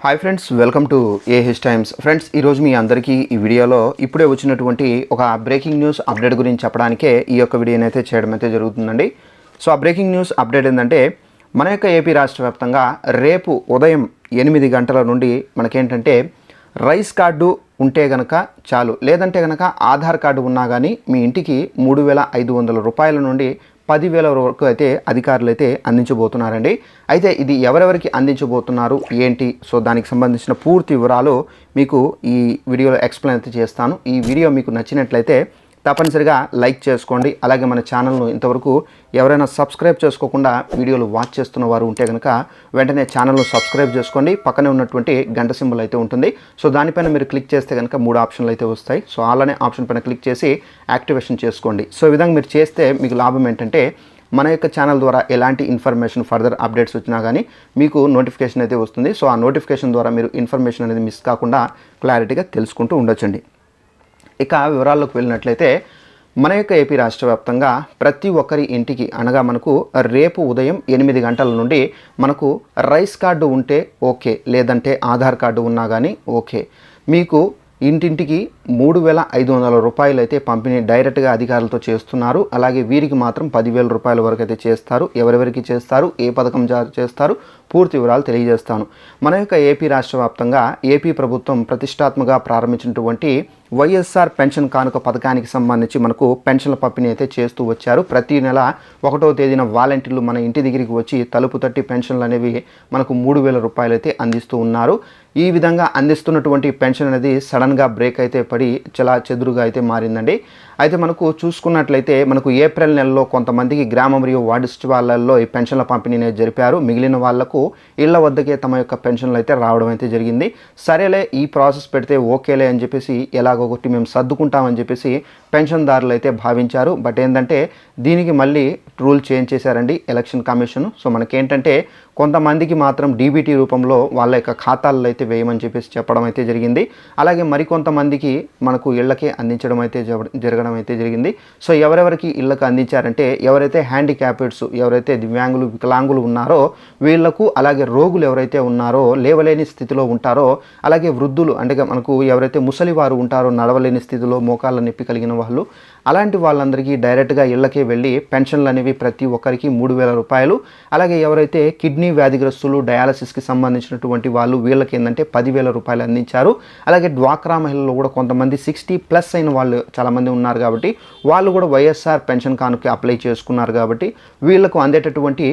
Hi friends welcome to AH times friends ఈరోజు మీ అందరికీ ఈ వీడియోలో ఇప్పుడే వచ్చినటువంటి ఒక బ్రేకింగ్ న్యూస్ అప్డేట్ గురించి చెప్పడానికే ఈ యొక్క వీడియోని అయితే చేయడం అయితే జరుగుతుందండి. సో ఆ బ్రేకింగ్ న్యూస్ అప్డేట్ ఏంటంటే మన యొక్క ఏపీ రాష్ట్ర వ్యాప్తంగా రేపు ఉదయం ఎనిమిది గంటల నుండి మనకేంటంటే రైస్ కార్డు ఉంటే గనక చాలు. లేదంటే గనక ఆధార్ కార్డు ఉన్నా కానీ మీ ఇంటికి మూడు వేల ఐదు వందల రూపాయల నుండి పదివేల వరకు అయితే అధికారులు అయితే అందించబోతున్నారండి. అయితే ఇది ఎవరెవరికి అందించబోతున్నారు ఏంటి? సో దానికి సంబంధించిన పూర్తి వివరాలు మీకు ఈ వీడియోలో ఎక్స్ప్లెయిన్ అయితే చేస్తాను. ఈ వీడియో మీకు నచ్చినట్లయితే తప్పనిసరిగా లైక్ చేసుకోండి. అలాగే మన ఛానల్ను ఇంతవరకు ఎవరైనా సబ్స్క్రైబ్ చేసుకోకుండా వీడియోలు వాచ్ చేస్తున్న వారు ఉంటే కనుక వెంటనే ఛానల్ను సబ్స్క్రైబ్ చేసుకోండి. పక్కనే ఉన్నటువంటి గంట సింబల్ అయితే ఉంటుంది. సో దానిపైన మీరు క్లిక్ చేస్తే కనుక మూడు ఆప్షన్లు అయితే వస్తాయి. సో అలానే ఆప్షన్ పైన క్లిక్ చేసి యాక్టివేషన్ చేసుకోండి. సో ఈ విధంగా మీరు చేస్తే మీకు లాభం ఏంటంటే మన యొక్క ఛానల్ ద్వారా ఎలాంటి ఇన్ఫర్మేషన్ ఫర్దర్ అప్డేట్స్ వచ్చినా కానీ మీకు నోటిఫికేషన్ అయితే వస్తుంది. సో ఆ నోటిఫికేషన్ ద్వారా మీరు ఇన్ఫర్మేషన్ అనేది మిస్ కాకుండా క్లారిటీగా తెలుసుకుంటూ ఉండొచ్చండి. ఇక వివరాల్లోకి వెళ్ళినట్లయితే మన యొక్క ఏపీ రాష్ట్ర వ్యాప్తంగా ప్రతి ఒక్కరి ఇంటికి అనగా మనకు రేపు ఉదయం ఎనిమిది గంటల నుండి మనకు రైస్ కార్డు ఉంటే ఓకే లేదంటే ఆధార్ కార్డు ఉన్నా కానీ ఓకే. మీకు ఇంటింటికి మూడు వేల ఐదు వందల రూపాయలు అయితే పంపిణీ డైరెక్ట్గా అధికారులతో చేస్తున్నారు. అలాగే వీరికి మాత్రం పదివేల రూపాయల వరకు అయితే చేస్తారు. ఎవరెవరికి చేస్తారు ఏ పథకం జారీ చేస్తారు పూర్తి వివరాలు తెలియజేస్తాను. మన యొక్క ఏపీ రాష్ట్ర వ్యాప్తంగా ఏపీ ప్రభుత్వం ప్రతిష్టాత్మక ప్రారంభించినటువంటి వైఎస్ఆర్ పెన్షన్ కానుక పథకానికి సంబంధించి మనకు పెన్షన్ల పంపిణీ అయితే చేస్తూ వచ్చారు. ప్రతి నెల ఒకటో తేదీన వాలంటీర్లు మన ఇంటి దగ్గరికి వచ్చి తలుపు తట్టి పెన్షన్లు అనేవి మనకు మూడు వేల రూపాయలు అయితే అందిస్తూ ఉన్నారు. ఈ విధంగా అందిస్తున్నటువంటి పెన్షన్ అనేది సడన్గా బ్రేక్ అయితే పడి చాలా చెదురుగా అయితే మారిందండి. అయితే మనకు చూసుకున్నట్లయితే మనకు ఏప్రిల్ నెలలో కొంతమందికి గ్రామ మరియు వార్డు సచివాలయాల్లో ఈ పెన్షన్ల పంపిణీ అనేది జరిపారు. మిగిలిన వాళ్ళకు ఇళ్ళ వద్దకే తమ యొక్క పెన్షన్లు అయితే రావడం అయితే జరిగింది. సరేలే ఈ ప్రాసెస్ పెడితే ఓకేలే అని చెప్పేసి ఎలాగొకటి మేము సర్దుకుంటామని చెప్పేసి పెన్షన్దారులు అయితే భావించారు. బట్ ఏంటంటే దీనికి మళ్ళీ రూల్ చేంజ్ చేశారండి ఎలక్షన్ కమిషన్. సో మనకేంటంటే కొంతమందికి మాత్రం డీబీటీ రూపంలో వాళ్ళ యొక్క ఖాతాల్లో అయితే వేయమని చెప్పేసి చెప్పడం అయితే జరిగింది. అలాగే మరికొంతమందికి మనకు ఇళ్ళకే అందించడం అయితే జరగడం అయితే జరిగింది. సో ఎవరెవరికి ఇళ్ళకి అందించారంటే ఎవరైతే హ్యాండిక్యాపెడ్స్ ఎవరైతే దివ్యాంగులు వికలాంగులు ఉన్నారో వీళ్ళకు అలాగే రోగులు ఎవరైతే ఉన్నారో లేవలేని స్థితిలో ఉంటారో అలాగే వృద్ధులు అంటే మనకు ఎవరైతే ముసలి వారు ఉంటారో నడవలేని స్థితిలో మోకాళ్ళ నొప్పి కలిగిన వాళ్ళు. అలాంటి వాళ్ళందరికీ డైరెక్ట్గా ఇళ్ళకే వెళ్ళి పెన్షన్లు అనేవి ప్రతి ఒక్కరికి మూడు వేల రూపాయలు. అలాగే ఎవరైతే కిడ్నీ వ్యాధిగ్రస్తులు డయాలసిస్కి సంబంధించినటువంటి వాళ్ళు వీళ్ళకి ఏంటంటే పదివేల రూపాయలు అందించారు. అలాగే డ్వాక్రా మహిళలు కూడా కొంతమంది సిక్స్టీ ప్లస్ అయిన వాళ్ళు చాలామంది ఉన్నారు కాబట్టి వాళ్ళు కూడా వైఎస్ఆర్ పెన్షన్ కానుక అప్లై చేసుకున్నారు కాబట్టి వీళ్ళకు అందేటటువంటి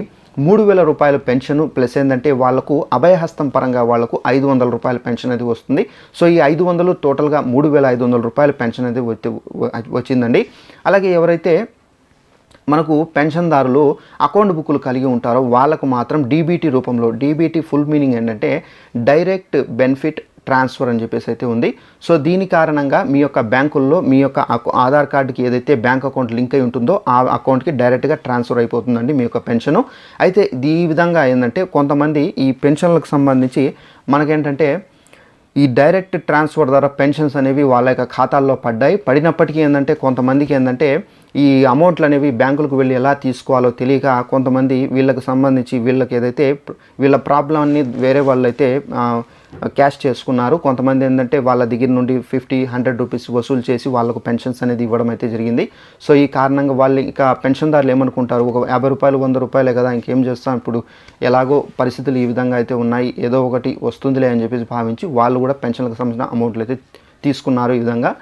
మూడు వేల రూపాయల పెన్షన్ ప్లస్ ఏంటంటే వాళ్ళకు అభయహస్తం పరంగా వాళ్ళకు ఐదు వందల రూపాయల పెన్షన్ అనేది వస్తుంది. సో ఈ ఐదు వందలు టోటల్గా మూడు వేల ఐదు వందల రూపాయల పెన్షన్ అనేది వచ్చిందండి. అలాగే ఎవరైతే మనకు పెన్షన్దారులు అకౌంట్ బుక్లు కలిగి ఉంటారో వాళ్ళకు మాత్రం డీబీటీ రూపంలో డీబీటీ ఫుల్ మీనింగ్ ఏంటంటే డైరెక్ట్ బెనిఫిట్ ట్రాన్స్ఫర్ అని చెప్పేసి అయితే ఉంది. సో దీని కారణంగా మీ యొక్క బ్యాంకుల్లో మీ యొక్క ఆధార్ కార్డుకి ఏదైతే బ్యాంక్ అకౌంట్ లింక్ అయి ఉంటుందో ఆ అకౌంట్కి డైరెక్ట్గా ట్రాన్స్ఫర్ అయిపోతుందండి మీ యొక్క పెన్షను. అయితే ఈ విధంగా ఏంటంటే కొంతమంది ఈ పెన్షన్లకు సంబంధించి మనకేంటంటే ఈ డైరెక్ట్ ట్రాన్స్ఫర్ ద్వారా పెన్షన్స్ అనేవి వాళ్ళ యొక్క ఖాతాల్లో పడ్డాయి. పడినప్పటికీ ఏంటంటే కొంతమందికి ఏంటంటే ఈ అమౌంట్లు అనేవి బ్యాంకులకు వెళ్ళి ఎలా తీసుకోవాలో తెలియక కొంతమంది వీళ్ళకి సంబంధించి వీళ్ళకి ఏదైతే వీళ్ళ ప్రాబ్లమ్ని వేరే వాళ్ళు అయితే క్యాష్ చేసుకున్నారు. కొంతమంది ఏంటంటే వాళ్ళ దగ్గర నుండి ఫిఫ్టీ హండ్రెడ్ రూపీస్ వసూలు చేసి వాళ్ళకు పెన్షన్స్ అనేది ఇవ్వడం అయితే జరిగింది. సో ఈ కారణంగా వాళ్ళు ఇక పెన్షన్దారులు ఏమనుకుంటారు? ఒక యాభై రూపాయలు వంద రూపాయలే కదా ఇంకేం చేస్తాం? ఇప్పుడు ఎలాగో పరిస్థితులు ఈ విధంగా అయితే ఉన్నాయి. ఏదో ఒకటి వస్తుందిలే అని చెప్పేసి భావించి వాళ్ళు కూడా పెన్షన్లకు సంబంధించిన అమౌంట్లు అయితే తీసుకున్నారు ఈ విధంగా.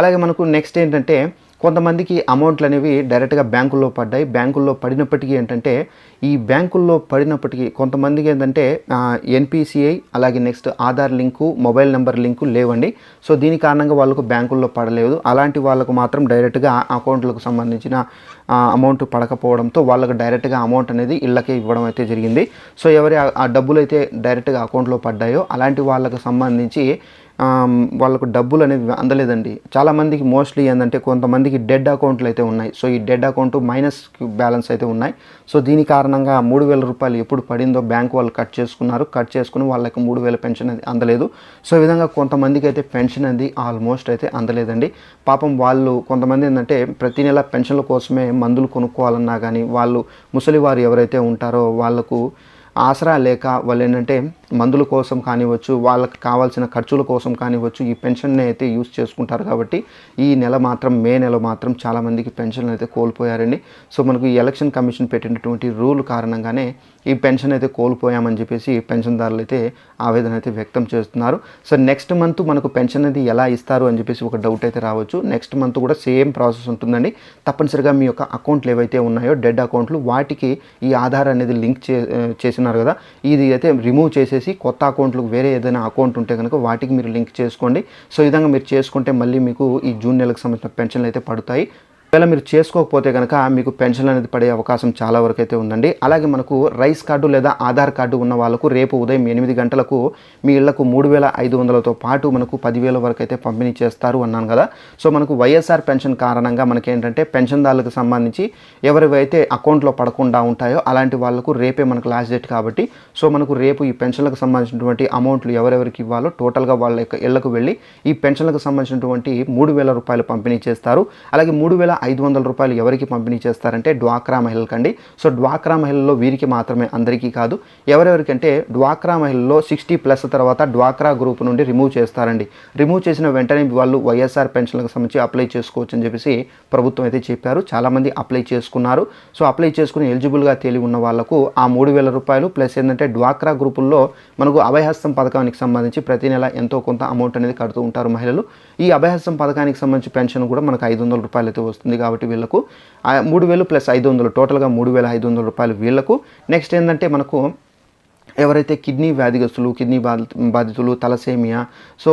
అలాగే మనకు నెక్స్ట్ ఏంటంటే కొంతమందికి అమౌంట్లు అనేవి డైరెక్ట్గా బ్యాంకుల్లో పడ్డాయి. బ్యాంకుల్లో పడినప్పటికీ ఏంటంటే ఈ బ్యాంకుల్లో పడినప్పటికీ కొంతమందికి ఏంటంటే ఎన్పిసిఐ అలాగే next Aadhaar link mobile number link లేవండి. సో దీని కారణంగా వాళ్ళకు బ్యాంకుల్లో పడలేదు. అలాంటి వాళ్ళకు మాత్రం డైరెక్ట్గా అకౌంట్లకు సంబంధించిన అమౌంట్ పడకపోవడంతో వాళ్ళకు డైరెక్ట్గా అమౌంట్ అనేది ఇళ్ళకే ఇవ్వడం అయితే జరిగింది. సో ఎవరి ఆ- డబ్బులు అయితే డైరెక్ట్గా అకౌంట్లో పడ్డాయో అలాంటి వాళ్ళకు సంబంధించి వాళ్ళకు డబ్బులు అనేవి అందలేదండి. చాలామందికి మోస్ట్లీ ఏంటంటే కొంతమందికి డెడ్ అకౌంట్లు అయితే ఉన్నాయి. సో ఈ డెడ్ అకౌంట్ మైనస్ బ్యాలెన్స్ అయితే ఉన్నాయి. సో దీని కారణంగా మూడు వేల రూపాయలు ఎప్పుడు పడిందో బ్యాంక్ వాళ్ళు కట్ చేసుకున్నారు. కట్ చేసుకుని వాళ్ళకి మూడు వేల పెన్షన్ అది అందలేదు. సో ఈ విధంగా కొంతమందికి అయితే పెన్షన్ అది ఆల్మోస్ట్ అయితే అందలేదండి. పాపం వాళ్ళు కొంతమంది ఏంటంటే ప్రతి నెల పెన్షన్ల కోసమే మందులు కొనుక్కోవాలన్నా కానీ వాళ్ళు ముసలివారు ఎవరైతే ఉంటారో వాళ్ళకు ఆసరా లేక వాళ్ళు ఏంటంటే మందుల కోసం కానివ్వచ్చు వాళ్ళకి కావాల్సిన ఖర్చుల కోసం కానివ్వచ్చు ఈ పెన్షన్ని అయితే యూస్ చేసుకుంటారు కాబట్టి ఈ నెల మాత్రం మే నెల మాత్రం చాలామందికి పెన్షన్ అయితే కోల్పోయారండి. సో మనకు ఈ ఎలక్షన్ కమిషన్ పెట్టినటువంటి రూల్ కారణంగానే ఈ పెన్షన్ అయితే కోల్పోయామని చెప్పేసి పెన్షన్దారులు అయితే ఆవేదన అయితే వ్యక్తం చేస్తున్నారు. సో నెక్స్ట్ మంత్ మనకు పెన్షన్ అనేది ఎలా ఇస్తారు అని చెప్పేసి ఒక డౌట్ అయితే రావచ్చు. నెక్స్ట్ మంత్ కూడా సేమ్ ప్రాసెస్ ఉంటుందండి. తప్పనిసరిగా మీ యొక్క అకౌంట్లు ఏవైతే ఉన్నాయో డెడ్ అకౌంట్లు వాటికి ఈ ఆధార్ అనేది లింక్ చే చేసినారు కదా ఇది అయితే రిమూవ్ చేసేసి కొత్త అకౌంట్లకు వేరే ఏదైనా అకౌంట్ ఉంటే కనుక వాటికి మీరు లింక్ చేసుకోండి. సో ఈ విధంగా మీరు చేసుకుంటే మళ్ళీ మీకు ఈ జూన్ నెలకు సంబంధించిన పెన్షన్లు అయితే పడతాయి. ఒకవేళ మీరు చేసుకోకపోతే కనుక మీకు పెన్షన్ అనేది పడే అవకాశం చాలా వరకు అయితే ఉందండి. అలాగే మనకు రైస్ కార్డు లేదా ఆధార్ కార్డు ఉన్న వాళ్ళకు రేపు ఉదయం ఎనిమిది గంటలకు మీ ఇళ్ళకు మూడు వేల ఐదు వందలతో పాటు మనకు పదివేల వరకు అయితే పంపిణీ చేస్తారు అన్నాను కదా. సో మనకు వైఎస్ఆర్ పెన్షన్ కారణంగా మనకేంటంటే పెన్షన్దారులకు సంబంధించి ఎవరివైతే అకౌంట్లో పడకుండా ఉంటాయో అలాంటి వాళ్ళకు రేపే మనకు లాస్ట్ డేట్ కాబట్టి సో మనకు రేపు ఈ పెన్షన్లకు సంబంధించినటువంటి అమౌంట్లు ఎవరెవరికి ఇవ్వాలో టోటల్గా వాళ్ళ యొక్క ఇళ్ళకు వెళ్ళి ఈ పెన్షన్లకు సంబంధించినటువంటి మూడు వేల రూపాయలు పంపిణీ చేస్తారు. అలాగే మూడు వేల ఐదు వందల రూపాయలు ఎవరికి పంపిణీ చేస్తారంటే డ్వాక్రా మహిళలకండి సో డ్వాక్రా మహిళల్లో వీరికి మాత్రమే అందరికీ కాదు. ఎవరెవరికంటే డ్వాక్రా మహిళల్లో సిక్స్టీ ప్లస్ తర్వాత డ్వాక్రా గ్రూప్ నుండి రిమూవ్ చేస్తారండి. రిమూవ్ చేసిన వెంటనే వాళ్ళు వైఎస్ఆర్ పెన్షన్లకు సంబంధించి అప్లై చేసుకోవచ్చు అని చెప్పేసి ప్రభుత్వం అయితే చెప్పారు. చాలామంది అప్లై చేసుకున్నారు. సో అప్లై చేసుకుని ఎలిజిబుల్గా తేలి ఉన్న వాళ్ళకు ఆ మూడు వేల రూపాయలు ప్లస్ ఏంటంటే డ్వాక్రా గ్రూపుల్లో మనకు అభయహస్తం పథకానికి సంబంధించి ప్రతి నెల ఎంతో కొంత అమౌంట్ అనేది కడుతూ ఉంటారు మహిళలు. ఈ అభయహస్తం పథకానికి సంబంధించి పెన్షన్ కూడా మనకు ఐదు వందల రూపాయలు అయితే వస్తుంది. కాబట్టి వీళ్ళకు మూడు వేలు ప్లస్ ఐదు వందలు టోటల్గా మూడు వేల ఐదు వందల రూపాయలు వీళ్ళకు. నెక్స్ట్ ఏంటంటే మనకు ఎవరైతే కిడ్నీ వ్యాధిగస్తులు కిడ్నీ బాధి బాధితులు తలసేమియా సో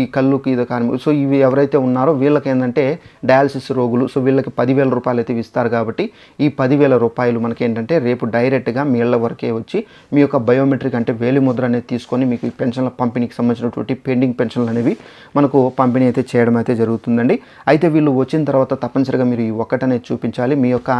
ఈ కళ్ళుకి ఇది కార్మికులు సో ఇవి ఎవరైతే ఉన్నారో వీళ్ళకి ఏంటంటే డయాలసిస్ రోగులు సో వీళ్ళకి పదివేల రూపాయలు అయితే ఇస్తారు కాబట్టి ఈ పదివేల రూపాయలు మనకి ఏంటంటే రేపు డైరెక్ట్గా మీ ఇళ్ళ వరకే వచ్చి మీ యొక్క బయోమెట్రిక్ అంటే వేలిముద్ర అనేది తీసుకొని మీకు ఈ పెన్షన్ల పంపిణీకి సంబంధించినటువంటి పెండింగ్ పెన్షన్లు అనేవి మనకు పంపిణీ అయితే చేయడం అయితే జరుగుతుందండి. అయితే వీళ్ళు వచ్చిన తర్వాత తప్పనిసరిగా మీరు ఈ ఒక్కటనేది చూపించాలి. మీ యొక్క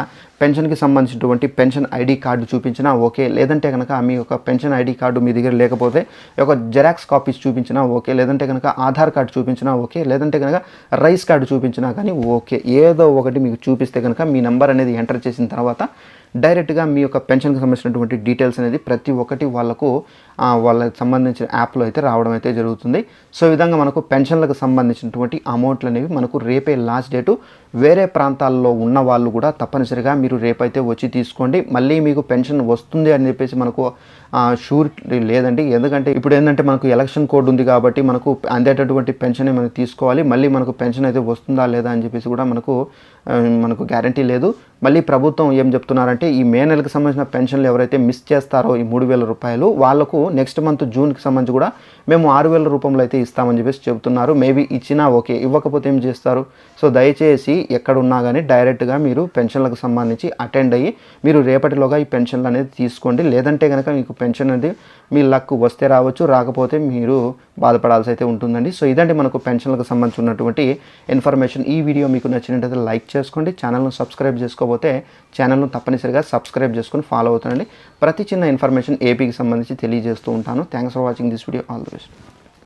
పెన్షన్కి సంబంధించినటువంటి పెన్షన్ ఐడి కార్డు చూపించినా ఓకే. లేదంటే కనుక మీ యొక్క పెన్షన్ ఐడి కార్డు మీ దగ్గర లేకపోతే ఒక జెరాక్స్ కాపీస్ చూపించినా ఓకే లేదంటే కనుక ఆధార్ కార్డు చూపించినా ఓకే లేదంటే కనుక రైస్ కార్డు చూపించినా కానీ ఓకే. ఏదో ఒకటి మీకు చూపిస్తే కనుక మీ నెంబర్ అనేది ఎంటర్ చేసిన తర్వాత డైరెక్ట్గా మీ యొక్క పెన్షన్కి సంబంధించినటువంటి డీటెయిల్స్ అనేది ప్రతి ఒక్కటి వాళ్ళకు వాళ్ళకి సంబంధించిన యాప్లో అయితే రావడం అయితే జరుగుతుంది. సో ఈ విధంగా మనకు పెన్షన్లకు సంబంధించినటువంటి అమౌంట్లు అనేవి మనకు రేపే లాస్ట్ డేటు. వేరే ప్రాంతాల్లో ఉన్న వాళ్ళు కూడా తప్పనిసరిగా మీరు రేపైతే వచ్చి తీసుకోండి. మళ్ళీ మీకు పెన్షన్ వస్తుంది అని చెప్పేసి మనకు షూరిటీ లేదండి. ఎందుకంటే ఇప్పుడు ఏంటంటే మనకు ఎలక్షన్ కోడ్ ఉంది కాబట్టి మనకు అందేటటువంటి పెన్షన్ మనం తీసుకోవాలి. మళ్ళీ మనకు పెన్షన్ అయితే వస్తుందా లేదా అని చెప్పేసి కూడా మనకు మనకు గ్యారంటీ లేదు. మళ్ళీ ప్రభుత్వం ఏం చెప్తున్నారంటే ఈ మే నెలకు సంబంధించిన పెన్షన్లు ఎవరైతే మిస్ చేస్తారో ఈ మూడు వేల రూపాయలు వాళ్ళకు నెక్స్ట్ మంత్ జూన్కి సంబంధించి కూడా మేము ఆరు వేల రూపంలో అయితే ఇస్తామని చెప్పేసి చెబుతున్నారు. మేబీ ఇచ్చినా ఓకే ఇవ్వకపోతే ఏం చేస్తారు? సో దయచేసి ఎక్కడున్నా కానీ డైరెక్ట్గా మీరు పెన్షన్లకు సంబంధించి అటెండ్ అయ్యి మీరు రేపటిలోగా ఈ పెన్షన్లు అనేది తీసుకోండి. లేదంటే కనుక మీకు పెన్షన్ అనేది మీ లక్ వస్తే రావచ్చు రాకపోతే మీరు బాధపడాల్సి అయితే ఉంటుందండి. సో ఇదండి మనకు పెన్షన్లకు సంబంధించి ఉన్నటువంటి ఇన్ఫర్మేషన్. ఈ వీడియో మీకు నచ్చినట్టయితే లైక్ చేసుకోండి ఛానల్ను సబ్స్క్రైబ్ చేసుకోవచ్చు చేసుకోకపోతే ఛానల్ను తప్పనిసరిగా సబ్స్క్రైబ్ చేసుకొని ఫాలో అవుతుండండి. ప్రతి చిన్న ఇన్ఫర్మేషన్ ఏపీకి సంబంధించి తెలియజేస్తూ ఉంటాను. Thanks for watching this video all the best